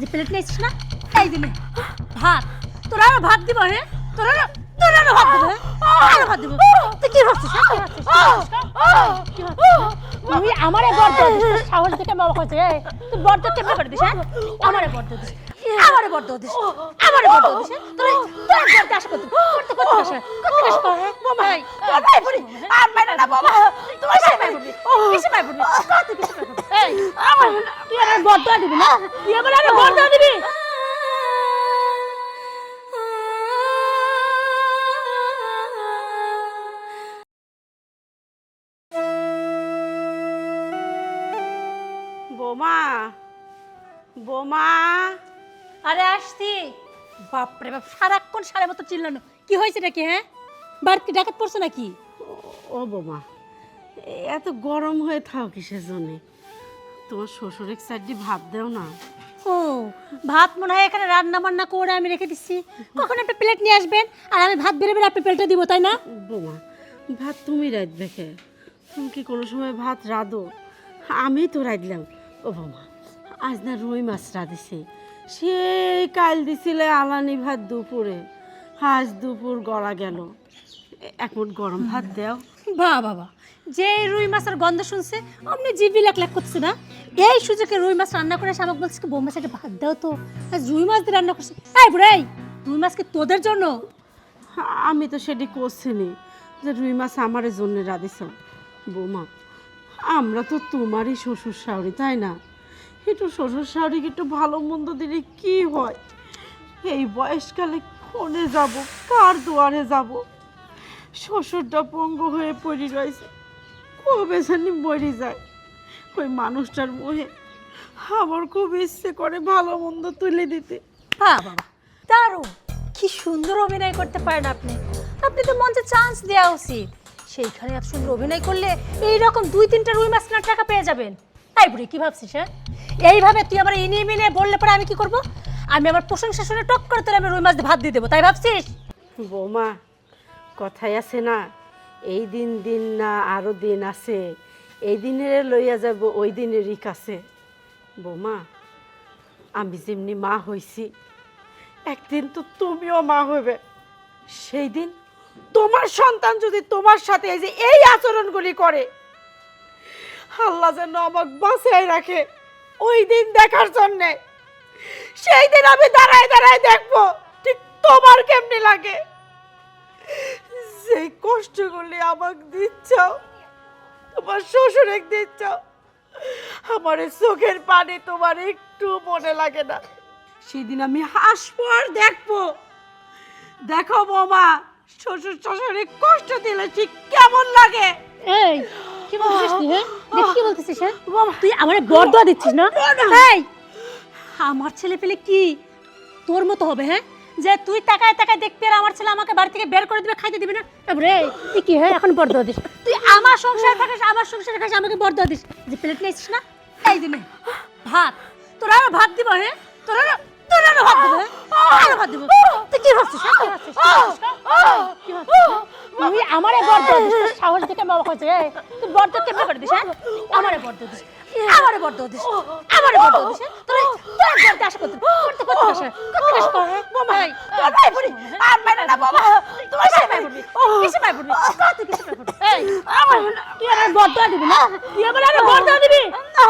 যে প্লেট নিয়েছিস না, এই দিলে। ভাত। তোরা আরও ভাত দিব, হে? তোরা তোরা আরও ভাত দিব? আরও ভাত দিব। তুই কি ভাবছিস? তুই আমারে বর্দ সাহস দেখে কইছে এই তুই বর্দ কেমনে করে দিস হ্যাঁ আমারে বর্দ দিস। আমারে বড় দিস। আমারে বর্দ দিস হ্যাঁ? তোরা তোরা বর্দ আসে কত করতে করতে আসে। করতে আসে এই বাবা পড়ি আর মাইনা না বাবা তোমার সাথে মাই পড়বি কিসে মাই পড়বি কত কিসে মাই পড়বি এই আমার তুই আমার বর্দ দিবি না? তুই আমার আরে বর্দ দিবি? বোমা বোমা আরে আসছি। বাপরে বাপ সারাক্ষণ সারা মতো চিল্লানো। কি হয়েছে নাকি হ্যাঁ? বাড়তি ডাকাত পড়ছে নাকি? ও বোমা এত গরম হয়ে থাও কিসের জন্যে? তোমার শ্বশুর এক সাইডে ভাত দেও না। ও ভাত মনে হয় এখানে রান্না বান্না করে আমি রেখে দিচ্ছি। কখন একটা প্লেট নিয়ে আসবেন? আর আমি ভাত বেড়ে বেড়ে আপনি প্লেটটা দিব তাই না? বোমা ভাত তুমি রাত দেখে। তুমি কি কোনো সময় ভাত রাঁধো? আমি তো রাঁধলাম। ও বোমা আজ না রুই মাছ রাঁধেছে। সেই কাল দিছিলে আলানি ভাত দুপুরে। হাঁস দুপুর গলা গেল। এখন গরম ভাত দেও। বা বাবা যে রুই মাছের গন্ধ শুনছে অমনি জিভি লাখ লাখ করছে না? এই সুযোগে রুই মাছ রান্না করে শামক বলছে কি মাছ একটা ভাত দাও তো। রুই মাছ দিয়ে রান্না করছে। এই বুড়াই রুই মাছ কি তোদের জন্য? আমি তো সেটি করছিনি যে রুই মাছ আমার জন্য রাঁধিস বৌমা আমরা তো তোমারই শ্বশুর শাওরি তাই না? একটু শ্বশুর শাওরিকে একটু ভালো মন্দ দিলে কি হয়? এই বয়সকালে কোনে যাব? কার দুয়ারে যাব? শ্বশুরটা পঙ্গু হয়ে পড়ি রয়েছে। কবে জানি মরি যায়। ওই মানুষটার মোহে আমার খুব ইচ্ছে করে ভালো মন্দ তুলে দিতে। হ্যাঁ বাবা, দারুণ! কি সুন্দর অভিনয় করতে পারেন আপনি। আপনি তো মঞ্চে চান্স দেওয়া উচিত। সেইখানে আপনি সুন্দর অভিনয় করলে এই রকম দুই তিনটা রুই মাছ টাকা পেয়ে যাবেন। তাই বুড়ি, কি ভাবছিস হ্যাঁ? এইভাবে তুই আবার ইনিয়ে মিলিয়ে বললে পরে আমি কি করব? আমি আমার প্রশংসা শুনে টক করে তোর আমি রুই মাছ ভাত দিয়ে দেবো, তাই ভাবছিস? বৌমা, কথাই আছে না, এই দিন দিন না আরও দিন আছে, এই দিনের লইয়া যাব, ওই দিনেরই কাছে বৌমা, আমি যেমনি মা হইছি, একদিন তো তুমিও মা হইবে, সেই দিন তোমার সন্তান যদি তোমার সাথে এই যে এই আচরণগুলি করে আল্লাহ যেন আমাকে বাঁচিয়ে রাখে ওই দিন দেখার জন্যে। সেই দিন আমি দাঁড়ায় দাঁড়ায় দেখব ঠিক তোমার কেমনি লাগে। যে কষ্টগুলি আমাকে দিচ্ছ, তোমার শ্বশুরে দিচ্ছ, আমার চোখের পানি তোমার একটু মনে লাগে না। সেদিন আমি হাসবো আর দেখব। দেখো বৌমা শ্বশুর শ্বশুরে কষ্ট দিলে ঠিক কেমন লাগে? এই কি বলছিস তুই হ্যাঁ? দেখ কি বলতেছিস হ্যাঁ। তুই আমার বরদোয়া দিচ্ছিস না? এই! আমার ছেলে পেলে কি তোর মতো হবে হ্যাঁ? যে তুই তাকায় তাকায় দেখবি আর আমার ছেলে আমাকে বাড়ি থেকে বের করে দিবে খাইতে দিবে না? রে তুই কি হ্যাঁ? এখন বরদোয়া দিস। তুই আমার সংসারে থাকিস আমার সংসারে থাকিস আমাকে বরদোয়া দিস। যে প্লেট নিয়েছিস না? এই দিনে ভাত। তোরা আরও ভাত দিব হ্যাঁ? তোরা তোরা আরও ভাত দিব হ্যাঁ আরও ভাত দিব তুই কি ভাবছিস হ্যাঁ? তুই আমারে বরদোয়া দিস তোর সাহস দেখে বাবা কইছে এই তুই বরদোয়া কেমনে করে দিস হ্যাঁ আমারে বরদোয়া দিস আমারে বরদোয়া দিস আমারে বরদোয়া দিস হ্যাঁ? তোরা তোরা বরদোয়া আসে করতে করতে করতে আসে করতে আসে বাবা এই বাবা পড়ি আর মাইনা না বাবা তোমার সাথে মাই পড়বি কিসে মাই পড়বি কত কিসে মাই পড়বি এই আমার তুই আমার বরদোয়া দিবি না তুই আমার আরে বরদোয়া দিবি না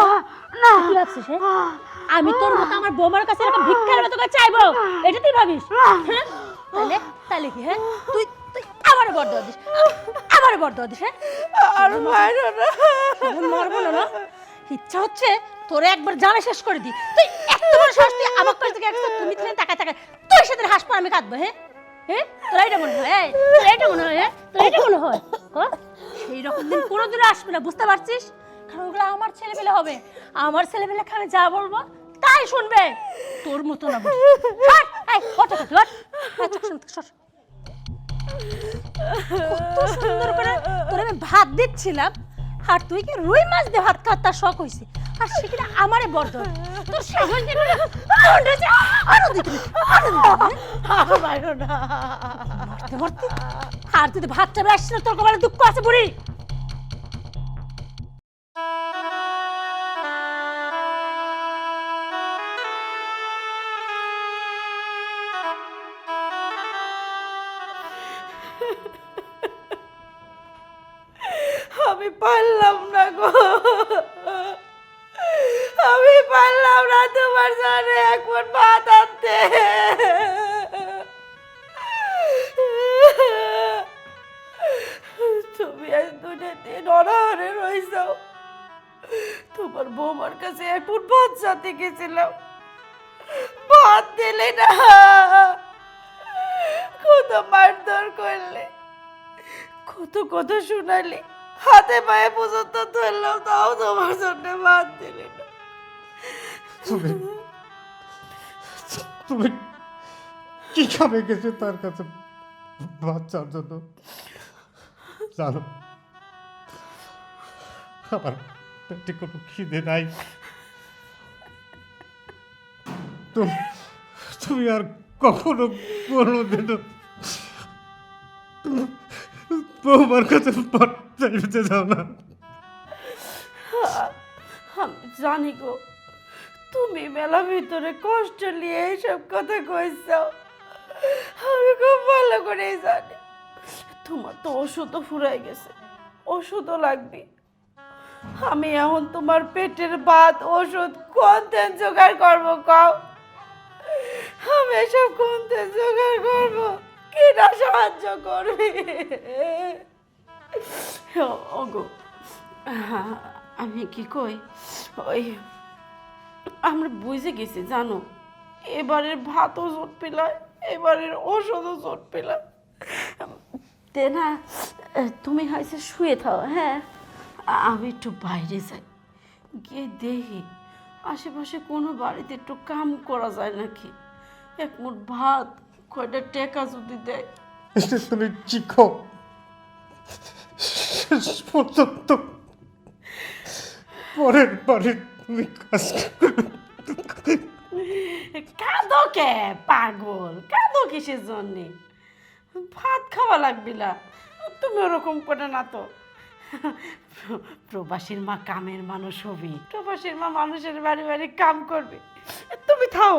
না কি ভাবছিস হ্যাঁ? আমি তোর মতো আমার বৌমার কাছে এরকম ভিক্ষার মতো করে চাইব। এটা তুই ভাবিস? হ্যাঁ? তাহলে তাহলে কি হ্যাঁ? তুই তুই আমারে বরদোয়া দিস। আমারে বরদোয়া দিস হ্যাঁ? আর মারো না। মারবো না না। ইচ্ছা হচ্ছে তোরে একবার জানা শেষ করে দি তুই এত বড় সাহস তুই আমার কাছ থেকে একশো তুমি দিলে টাকা টাকা তুই সাথে হাস পর আমি কাঁদবো হ্যাঁ? হ্যাঁ? তোর এটা মনে হয় এই, তোর এটা মনে হয় হ্যাঁ? তোর এটা মনে হয় হ্যাঁ? সেই রকম দিন কোনো দিন আসবে না বুঝতে পারছিস? কারণ ওগুলো আমার ছেলেবেলে হবে। আমার ছেলেবেলে আমি যা বলব তাই শুনবে। তোর মতো না বুঝি ছাড়, এই, ওঠ, ওঠ, ওঠ। এই, চুপ, শুন, সর। কত সুন্দর করে তোর আমি ভাত দিচ্ছিলাম আর তুই কি রুই মাছ দিয়ে ভাত খাওয়ার তার শখ হয়েছে আর সেখানে আমারে বর্ধন তোর সাহস দেখে না আনন্দ হয়েছে, আনন্দ দিতে আনন্দ আর মারো না। মারতে মারতে। আর তুই তো ভাত চাবে আসছিস না, তোর কপালে দুঃখ আছে বুড়ি। আমি পারলাম না গো। আমি পারলাম না তোমার জন্য এখন ভাত আনতে। তুমি আজ দুটো দিন অনাহারে রয়ে যাও তোমার বৌমার কাছে এক ফুট ভাত চাতে গেছিলাম। ভাত দিলে না। কত মারধর করলে। কত কথা শোনালি। হাতে পায়ে পর্যন্ত ধরলাম তাও তোমার জন্য বাদ দিলে তুমি তুমি কি খাবে গেছে তার কাছে বাচ্চার জন্য? জানো, আমার পেটে কোনো খিদে নাই। তুমি তুমি আর কখনো কোনো দিন বৌমার কাছে চাইতে যাও না। আমি জানি গো, তুমি মেলা ভিতরে কষ্ট নিয়ে এইসব কথা কইছাও আমি খুব ভালো করেই জানি। তোমার তো ওষুধও ফুরাই গেছে, ওষুধও লাগবে। আমি এখন তোমার পেটের ভাত, ওষুধ কোন তেন জোগাড় করব কও? আমি এসব কোন করব সাহায্য করবি। আমি কি কই? ওই, আমরা বুঝে গেছি, জানো? এবারের ভাতও জোট পেলাম, এবারের ওষুধও জোট পেলাম। তে না তুমি হয়েছে শুয়ে থাও হ্যাঁ? আমি একটু বাইরে যাই। গিয়ে দেখি, আশেপাশে কোনো বাড়িতে একটু কাম করা যায় নাকি? এক মুঠ ভাত কয়টা টেকা যদি দেয় তুমি শিখো শেষ পর্যন্ত পরের বারে তুমি কাজ। কাঁদো কে পাগল কাঁদো কিসের জন্যে ভাত খাওয়া লাগবে না তুমি ওরকম করে না তো প্রবাসীর মা কামের মানুষ হবি প্রবাসীর মা মানুষের বাড়ি বাড়ি কাম করবে তুমি থাও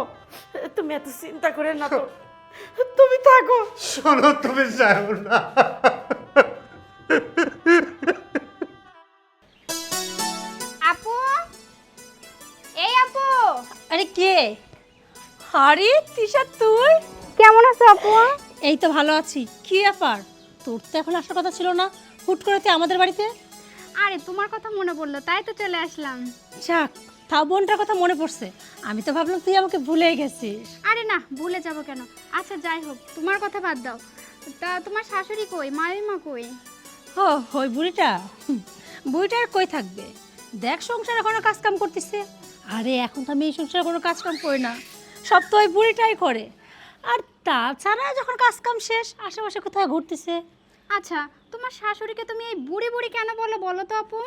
তুমি এত চিন্তা করে না তো তুমি থাকো। শোনো তুমি যাও না। আপু? এই আপু। আরে কে? আরে তিশা তুই? কেমন আছো আপু? এই তো ভালো আছি। কি ব্যাপার? তোর তো এখন আসার কথা ছিল না। হুট করে তুই আমাদের বাড়িতে? আরে তোমার কথা মনে পড়ল তাই তো চলে আসলাম। যাক তা বোনটার কথা মনে পড়ছে? আমি তো ভাবলাম তুই আমাকে ভুলে গেছিস। আরে না ভুলে যাব কেন? আচ্ছা যাই হোক তোমার কথা বাদ দাও। তা তোমার শাশুড়ি কই? মামিমা কই? ও ওই বুড়িটা। হুম, বুড়িটা আর কই থাকবে? দেখ সংসারে কোনো কাজ কাম করতেছে। আরে এখন তো আমি এই সংসারে কোনো কাজ কাম করি না। সব তো ওই বুড়িটাই করে। আর তাছাড়া যখন কাজ কাম শেষ আশেপাশে কোথায় ঘুরতেছে। আচ্ছা তোমার শাশুড়িকে তুমি এই বুড়ি বুড়ি কেন বলো? বলো তো আপু।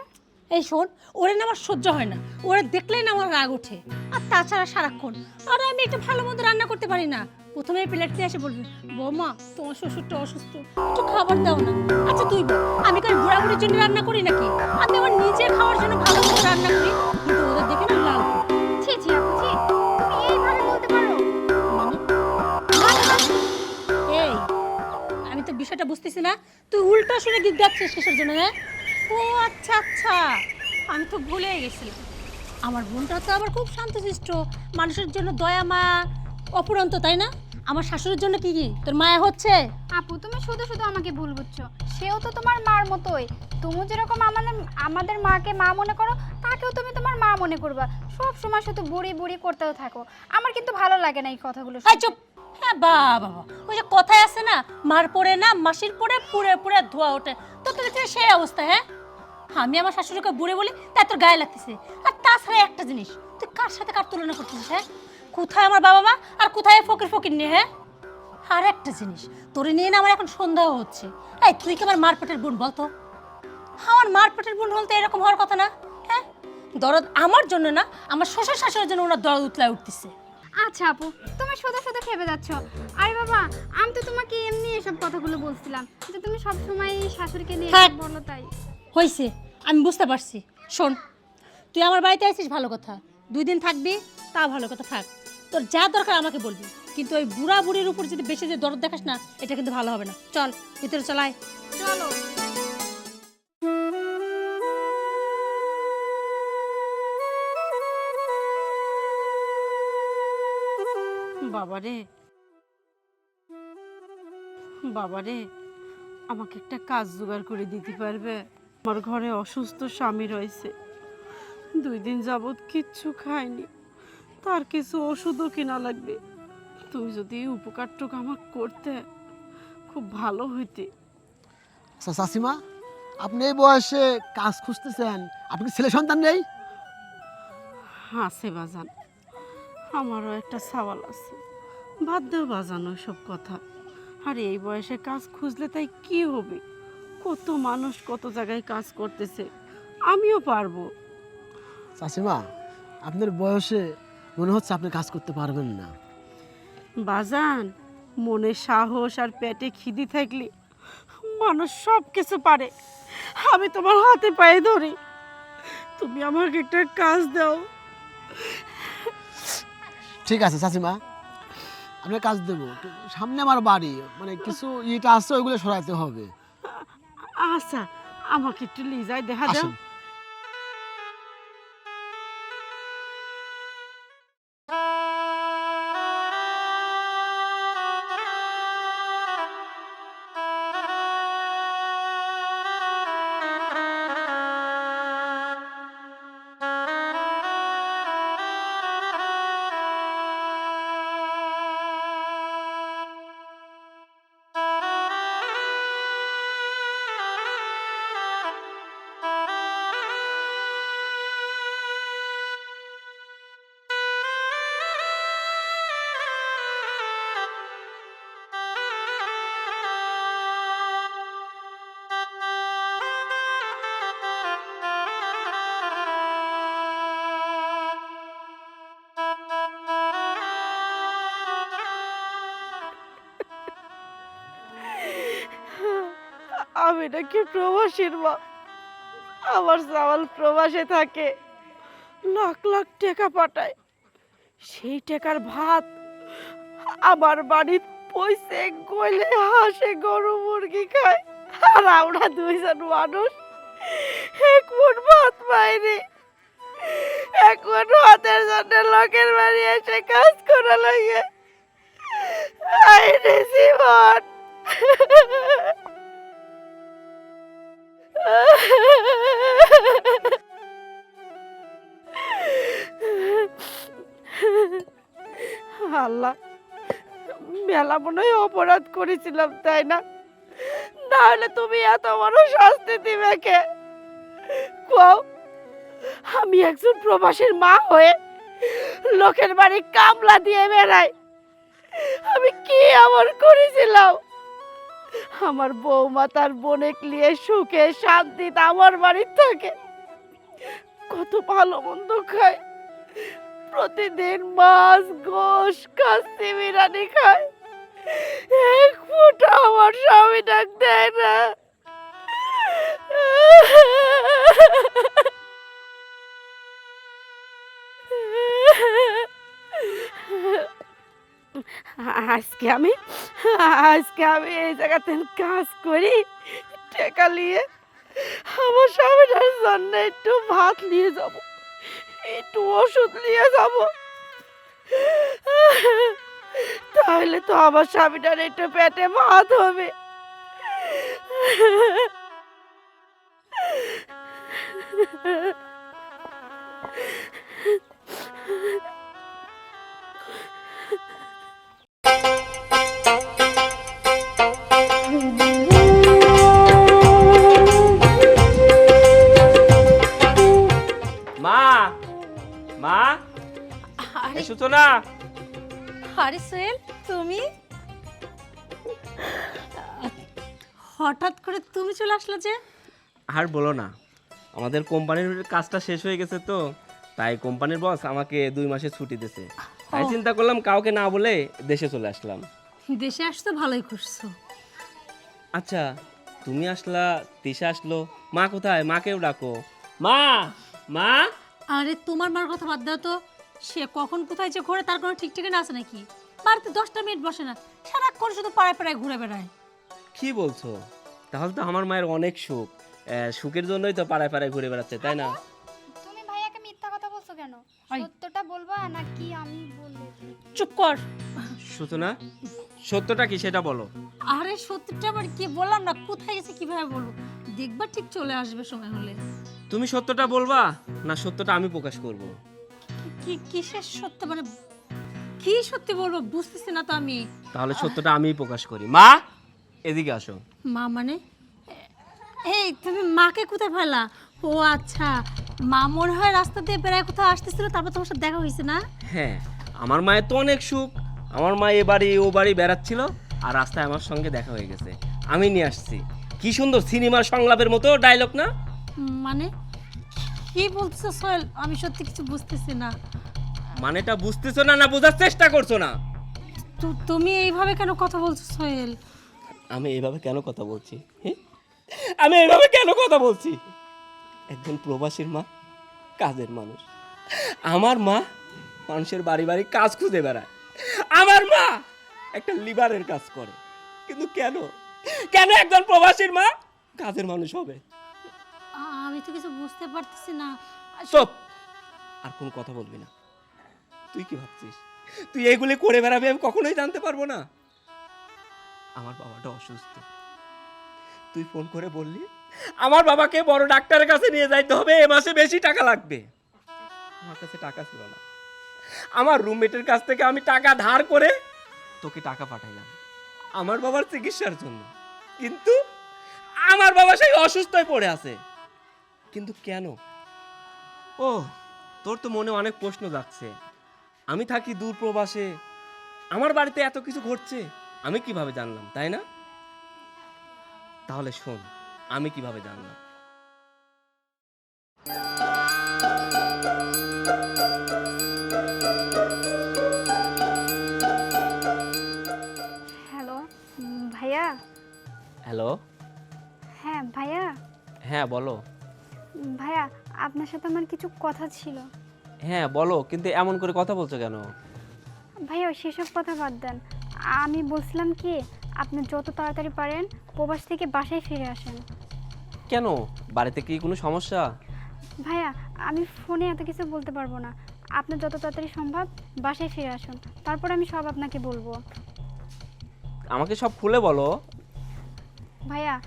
এই শোন ওরে না আমার সহ্য হয় না। ওরে দেখলেই না আমার রাগ ওঠে। আর তাছাড়া সারাক্ষণ আর আমি একটা ভালো মন্দ রান্না করতে পারি না। প্রথমে প্লেট দিয়ে এসে বলবে বৌমা তোমার শ্বশুরটা অসুস্থ একটু খাবার দাও না। আচ্ছা তুই আমি কার বুড়া বুড়ির জন্য রান্না করি নাকি? আমি আমার নিজে খাওয়ার জন্য ভালো মন্দ রান্না করি কিন্তু ওদের দেখে না লাল ছি ছি আপু ছি। তুমি এইভাবে বলতে পারো। এই আমি তো বিষয়টা বুঝতেছি না। তুই উল্টা শুনে গীত গাচ্ছিস কিসের জন্য হ্যাঁ? ও আচ্ছা আচ্ছা। আমি তো ভুলে গেছিলাম। আমার বোনটা তো আবার খুব শান্তশিষ্ট। মানুষের জন্য দয়া মা অপুরন্ত তাই না? আমার শাশুড়ির জন্য কি কি? তোর মায়া হচ্ছে? আপু তুমি শুধু শুধু আমাকে ভুল বুঝছ। সেও তো তোমার মার মতোই। তুমি যেরকম আমাদের আমাদের মাকে মা মনে করো তাকেও তুমি তোমার মা মনে করবা। সব সময় শুধু বুড়ি বুড়ি করতেও থাকো। আমার কিন্তু ভালো লাগে না এই কথাগুলো চুপ! হ্যাঁ বা বাবা ওই যে কথায় আছে না মার পড়ে না মাসির পরে পুড়ে পুড়ে ধোয়া ওঠে। তো তোর তো সেই অবস্থা হ্যাঁ? আমি আমার শাশুড়িকে বুড়ে বলি তাই তোর গায়ে লাগতেছে। আর তাছাড়া একটা জিনিস তুই কার সাথে কার তুলনা করতেছিস হ্যাঁ? কোথায় আমার বাবা মা আর কোথায় ফকির ফকির নিয়ে হ্যাঁ? আর একটা জিনিস তোরে নিয়ে না আমার এখন সন্দেহ হচ্ছে। এই তুই কি আমার মারপেটের বোন বলতো? আমার মারপেটের বোন বলতে এরকম হওয়ার কথা না হ্যাঁ? দরদ আমার জন্য না আমার শ্বশুর শাশুড়ির জন্য ওনার দরদ উতলায় উঠতেছে। আচ্ছা আপু তুমি শুধু শুধু খেপে যাচ্ছ। আরে বাবা আমি তো তোমাকে এমনি এসব কথাগুলো বলছিলাম যে তুমি সব সময় শাশুড়িকে নিয়ে। বলো তাই। হয়েছে আমি বুঝতে পারছি। শোন তুই আমার বাড়িতে আসিস ভালো কথা। দুই দিন থাকবি তা ভালো কথা থাক। তোর যা দরকার আমাকে বলবি। কিন্তু ওই বুড়া বুড়ির উপর যদি বেশি যে দরদ দেখাস না এটা কিন্তু ভালো হবে না। চল ভিতরে চলাই চলো। বাবারে। বাবারে আমাকে একটা কাজ জোগাড় করে দিতে পারবে? আমার ঘরে অসুস্থ স্বামী রয়েছে। দুই দিন যাবৎ কিচ্ছু খায়নি তার কিছু ওষুধও কেনা লাগবে। তুমি যদি উপকারটুকু আমাকে করতে খুব ভালো হইতে। আচ্ছা চাষিমা আপনি এই বয়সে কাজ খুঁজতেছেন। আপনি ছেলে সন্তান নেই? হাসে বাজান। আমারও একটা সওয়াল আছে। বাদ দেও বাজানো সব কথা। আর এই বয়সে কাজ খুঁজলে তাই কি হবে? কত মানুষ কত জায়গায় কাজ করতেছে আমিও পারব। চাষিমা আপনার বয়সে মনে হচ্ছে আপনি কাজ করতে পারবেন না। বাজান মনে সাহস আর পেটে খিদি থাকলে মানুষ সব কিছু পারে। আমি তোমার হাতে পায়ে ধরি। তুমি আমাকে একটা কাজ দাও। ঠিক আছে চাষিমা আপনার কাজ দেবো। সামনে আমার বাড়ি মানে কিছু ইটা আছে ওইগুলো সরাতে হবে। আচ্ছা আমাকে একটু লিজায় দেখা দাও। আমি নাকি প্রবাসীর মা। আমার চাওয়াল প্রবাসে থাকে। লাখ লাখ টাকা পাঠায়। সেই টাকার ভাত আমার বাড়ির পয়সে গলে হাসে গরু মুরগি খায়। আর আমরা দুইজন মানুষ। এক মুঠ ভাত পাইনি এক মুঠ ভাতের জন্য লোকের বাড়ি এসে কাজ করা লাগে? আইরে জীবন। আল্লাহ, মেলা মনে হয় অপরাধ করেছিলাম, তাই না? না হলে তুমি এত বড় শাস্তি দিবে কে? কও আমি একজন প্রবাসীর মা হয়ে লোকের বাড়ি কামলা দিয়ে বেড়াই। আমি কি আমার করেছিলাম? আমার বৌমা তার বোনে নিয়ে সুখে শান্তিতে আমার বাড়ির থাকে। কত ভালো মন্দ খায়। প্রতিদিন মাছ, গোশ কাস্তি বিরিয়ানি খায়। এক ফোঁটা আমার স্বামী ডাক দেয় না। আজকে আমি আজকে আমি এই জায়গাতে কাজ করি, টাকা নিয়ে আমার স্বামীটার জন্য একটু ভাত নিয়ে যাব, একটু ওষুধ নিয়ে যাব। তাহলে তো আমার স্বামীটার একটু পেটে ভাত হবে। মা এই সূচনা আরে সোহেল তুমি? হঠাৎ করে তুমি চলে আসলে যে। আর বলো না আমাদের কোম্পানির কাজটা শেষ হয়ে গেছে তো তাই কোম্পানির বস আমাকে দুই মাসে ছুটি দিয়েছে। তাই চিন্তা করলাম কাউকে না বলে দেশে চলে আসলাম। দেশে আসতে ভালোই করছ আচ্ছা তুমি আসলা তিশা আসলো মা কোথায়? মাকেও ডাকো। মা মা? আরে তোমার মার কথা বাদ দাও তো। সে কখন কোথায় যে ঘোরে তার কোনো ঠিক ঠিকানা আছে নাকি? বাড়িতে দশটা মিনিট বসে না সারাক্ষণ শুধু পাড়ায় পাড়ায় ঘুরে বেড়ায়। কি বলছো? তাহলে তো আমার মায়ের অনেক সুখ। আহ, সুখের জন্যই তো পাড়ায় পাড়ায় ঘুরে বেড়াচ্ছে তাই না? তুমি ভাইয়াকে মিথ্যা কথা বলছো কেন? আই। সত্যটা বলবা নাকি আমি বললে চুপ কর। সূচনা সত্যটা কি সেটা বলো। আরে সত্যিটা আবার কি বললাম না? কোথায় গেছে কীভাবে বলব? দেখবা ঠিক চলে আসবে সময় হলে। তুমি সত্যটা বলবা না সত্যটা আমি প্রকাশ করব? কি- কিসের সত্য? মানে কি সত্যি বলব? বুঝতেছি না তো আমি। তাহলে সত্যটা আমিই প্রকাশ করি। মা এদিকে আসো। মা মানে? এই তুমি মাকে কোথায় ফেলা ও আচ্ছা মা হয় রাস্তা দিয়ে বেড়ায় কোথাও আসতেছিল তারপর তোমার সাথে দেখা হয়েছে না? হ্যাঁ আমার মায়ের তো অনেক সুখ। আমার মা এ বাড়ি ও বাড়ি বেড়াচ্ছিল আর রাস্তায় আমার সঙ্গে দেখা হয়ে গেছে। আমি নিয়ে আসছি। কি সুন্দর সিনেমার সংলাপের মতো ডায়লগ না? মানে? কি বলছো সোহেল? আমি সত্যি কিছু বুঝতেছি না। মানেটা বুঝতেছো না না বোঝার চেষ্টা করছ না? তু- তুমি এইভাবে কেন কথা বলছো সোহেল? আমি এইভাবে কেন কথা বলছি? হে? আমি এইভাবে কেন কথা বলছি? একজন প্রবাসীর মা কাজের মানুষ। আমার মা মানুষের বাড়ি বাড়ি কাজ খুঁজে বেড়ায়। আমার মা একটা লিভারের কাজ করে। কিন্তু কেন? কেন একজন প্রবাসীর মা কাজের মানুষ হবে? আমি তো কিছু বুঝতে পারতেছি না। চুপ! আর কোনো কথা বলবি না। তুই কি ভাবছিস? তুই এইগুলি করে বেড়াবি, আমি কখনোই জানতে পারব না। আমার বাবাটা অসুস্থ। তুই ফোন করে বললি, আমার বাবাকে বড় ডাক্তারের কাছে নিয়ে যাইতে হবে, এ মাসে বেশি টাকা লাগবে। আমার কাছে টাকা ছিল না। আমার রুমমেটের কাছ থেকে আমি টাকা ধার করে তোকে টাকা পাঠাইলাম, আমার বাবার চিকিৎসার জন্য। কিন্তু আমার বাবা সেই অসুস্থ হয়ে পড়ে আছে। কিন্তু কেন? ও তোর তো মনে অনেক প্রশ্ন যাচ্ছে। আমি থাকি দূর প্রবাসে। আমার বাড়িতে এত কিছু ঘটছে আমি কীভাবে জানলাম তাই না? তাহলে শোন আমি কীভাবে জানলাম? হ্যালো ভাইয়া? হ্যালো? হ্যাঁ ভাইয়া? হ্যাঁ বলো। ভাইয়া আপনার সাথে আমার কিছু কথা ছিল। হ্যাঁ বলো কিন্তু এমন করে কথা বলছো কেন? ভাইয়া সেসব কথা বাদ দেন। আমি বলছিলাম কি আপনি যত তাড়াতাড়ি পারেন প্রবাস থেকে বাসায় ফিরে আসেন। কেন? বাড়িতে কি কোনো সমস্যা? ভাইয়া আমি ফোনে এত কিছু বলতে পারব না। আপনি যত তাড়াতাড়ি সম্ভব বাসায় ফিরে আসুন। তারপর আমি সব আপনাকে বলব। আমাকে সব খুলে বলো। ভাইয়া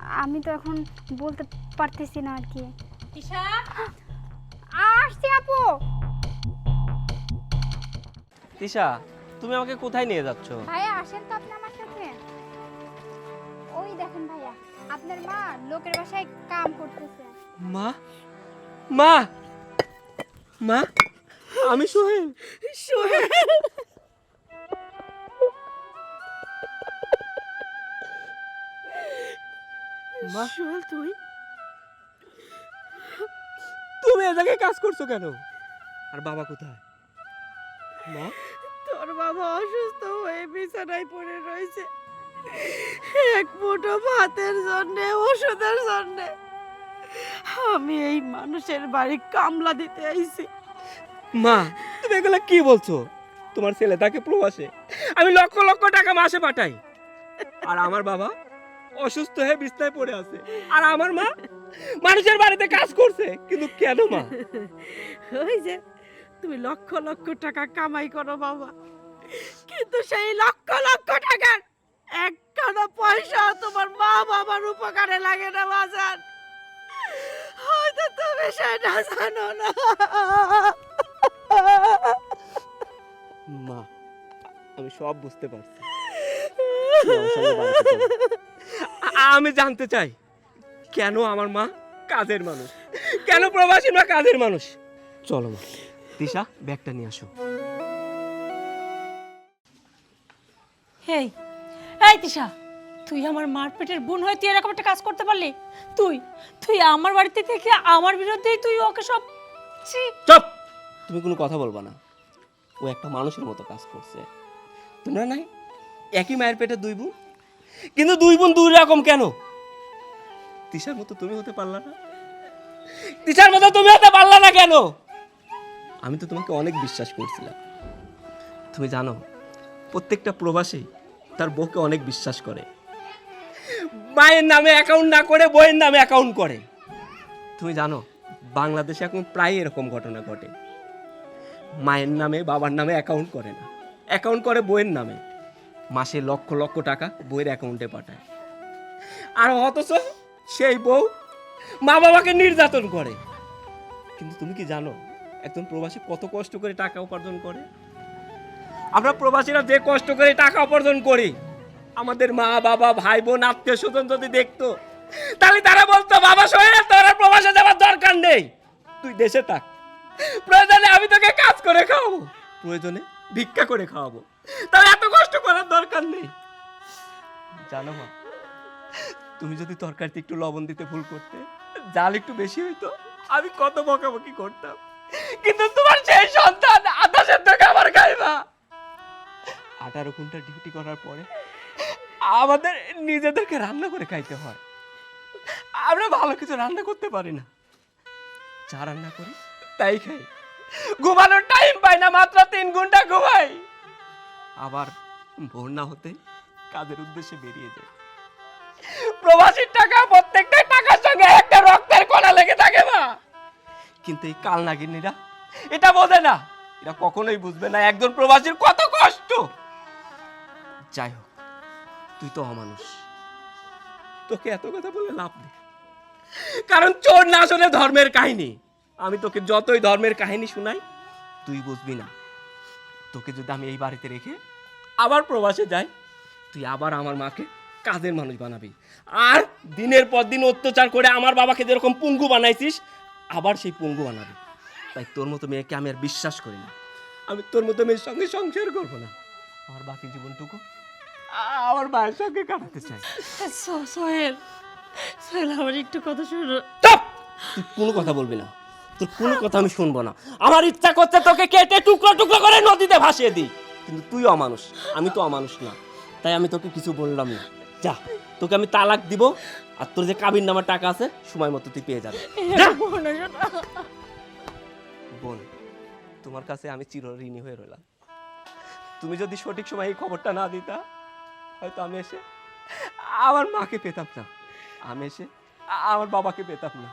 আমি তো এখন বলতে পারতেছি না আর কি। ঈশা? আসছি আপু। তিশা তুমি আমাকে কোথায় নিয়ে যাচ্ছ? ভাইয়া আসেন তো আপনি আমার সাথে। ওই দেখেন ভাইয়া আপনার মা লোকের বাসায় কাম করতেছে। মা? মা? মা? আমি সোহেল। মা? সোহেল তুই তুমি এ জায়গায় কাজ করছ কেন? আর বাবা কোথায়? মা? তোর বাবা অসুস্থ হয়ে বিছানায় পড়ে রয়েছে। এক মুঠো ভাতের জন্য ওষুধের জন্য। আমি এই মানুষের বাড়ি কামলা দিতে আইছি। মা তুমি এগুলো কি বলছো? তোমার ছেলে তাকে প্রবাসে। আমি লক্ষ লক্ষ টাকা মাসে পাঠাই। আর আমার বাবা? অসুস্থ হয়ে বিছনায় পড়ে আছে। আর আমার মা মানুষের বাড়িতে কাজ করছে। কিন্তু কেন মা? ওই যে তুমি লক্ষ লক্ষ টাকা কামাই করো বাবা। কিন্তু সেই লক্ষ লক্ষ টাকার একখানা পয়সা তোমার মা বাবার উপকারে লাগে না বাজার হয়তো তুমি সেটা জানো না। মা আমি সব বুঝতে পারছি। আমি জানতে চাই কেন আমার মা কাজের মানুষ? কেন প্রবাসী মা কাজের মানুষ? চলো মা তিশা ব্যাগটা নিয়ে আসো। এই এই তিশা তুই আমার মার পেটের বোন হয়ে তুই এরকম একটা কাজ করতে পারলি? তুই তুই আমার বাড়িতে থেকে আমার বিরুদ্ধেই তুই ওকে সব ছি। চুপ! তুমি কোনো কথা বলবা না। ও একটা মানুষের মতো কাজ করছে। তোমরা নাই? একই মায়ের পেটে দুই বোন? কিন্তু দুই বোন দুই রকম কেন? তিশার মতো তুমি হতে পারলা না। তিশার মতো তুমি হতে পারলা না কেন? আমি তো তোমাকে অনেক বিশ্বাস করছিলাম। তুমি জানো প্রত্যেকটা প্রবাসী তার বউকে অনেক বিশ্বাস করে। মায়ের নামে অ্যাকাউন্ট না করে বইয়ের নামে অ্যাকাউন্ট করে। তুমি জানো বাংলাদেশে এখন প্রায় এরকম ঘটনা ঘটে। মায়ের নামে বাবার নামে অ্যাকাউন্ট করে না। অ্যাকাউন্ট করে বইয়ের নামে। মাসে লক্ষ লক্ষ টাকা বইয়ের অ্যাকাউন্টে পাঠায়। আর অথচ সেই বউ মা বাবাকে নির্যাতন করে। কিন্তু তুমি কি জানো, একজন প্রবাসী কত কষ্ট করে টাকা উপার্জন করে? আমরা প্রবাসীরা যে কষ্ট করে টাকা উপার্জন করি, আমাদের মা বাবা ভাই বোন আত্মীয় স্বজন যদি দেখতো, তাহলে তারা বলতো, বাবা সোহেল, তোর প্রবাসে যাওয়ার দরকার নেই। তুই দেশে থাক। প্রয়োজনে আমি তোকে কাজ করে খাওয়াবো। প্রয়োজনে ভিক্ষা করে খাওয়াবো। তবে এত কষ্ট করার দরকার নেই। জানো মা, তুমি যদি তরকারিতে একটু লবণ দিতে ভুল করতে, জাল একটু বেশি হইতো। আমি কত বকাবকি করতাম। কিন্তু তোমার সেই সন্তান আধা সেদ্ধ খাবার খাইবা আঠারো ঘণ্টা ডিউটি করার পরে আমাদের নিজেদেরকে রান্না করে খাইতে হয়। আমরা ভালো কিছু রান্না করতে পারি না। যা রান্না করি, তাই খাই। ঘুমানোর টাইম পাই না, মাত্র তিন ঘণ্টা ঘুমাই। আবার ভোর না হতে কাজের উদ্দেশ্যে বেরিয়ে যায়। প্রবাসীর টাকা প্রত্যেকটা টাকার সঙ্গে একটা রক্তের কণা লেগে থাকে না কিন্তু এই কাল নাগিনীরা এটা বোঝে না। এটা কখনোই বুঝবে না একজন প্রবাসীর কত কষ্ট। যাই হোক তুই তো অমানুষ। তোকে এত কথা বলে লাভ নেই। কারণ চোর না শোনে ধর্মের কাহিনী। আমি তোকে যতই ধর্মের কাহিনী শোনাই তুই বুঝবি না। তোকে যদি আমি এই বাড়িতে রেখে আবার প্রবাসে যাই? তুই আবার আমার মাকে কাজের মানুষ বানাবি। আর দিনের পর দিন অত্যাচার করে আমার বাবাকে যেরকম পুঙ্গু বানাইছিস আবার সেই পুঙ্গু বানাবি। তাই তোর মতো মেয়েকে আমি আর বিশ্বাস করি না। আমি তোর মতো মেয়ের সঙ্গে সংসার করব না। আমার বাকি জীবনটুকু আমার মায়ের সঙ্গে কাটাতে চাই। সো- সোহেল সোহেল আমার একটু কথা শোনো। চুপ! তুই কোনো কথা বলবি না। তোর কোনো কথা আমি শুনব না। আমার ইচ্ছা করছে তোকে কেটে টুকরো টুকরো করে নদীতে ভাসিয়ে দিই। কিন্তু তুই অমানুষ আমি তো অমানুষ না। তাই আমি তোকে কিছু বললাম না। যা তোকে আমি তালাক দিব আর তোর যে কাবির নামার টাকা আছে সময় মতো তুই পেয়ে যাবি। বোন তোমার কাছে আমি চির ঋণী হয়ে রইলাম। তুমি যদি সঠিক সময় এই খবরটা না দিতা হয়তো আমি এসে আমার মাকে পেতাম না। আমি এসে আমার বাবাকে পেতাম না।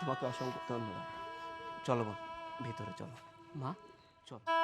তোমাকে অসংখ্য ধন্যবাদ। চলো মা ভেতরে চলো। মা? চলো।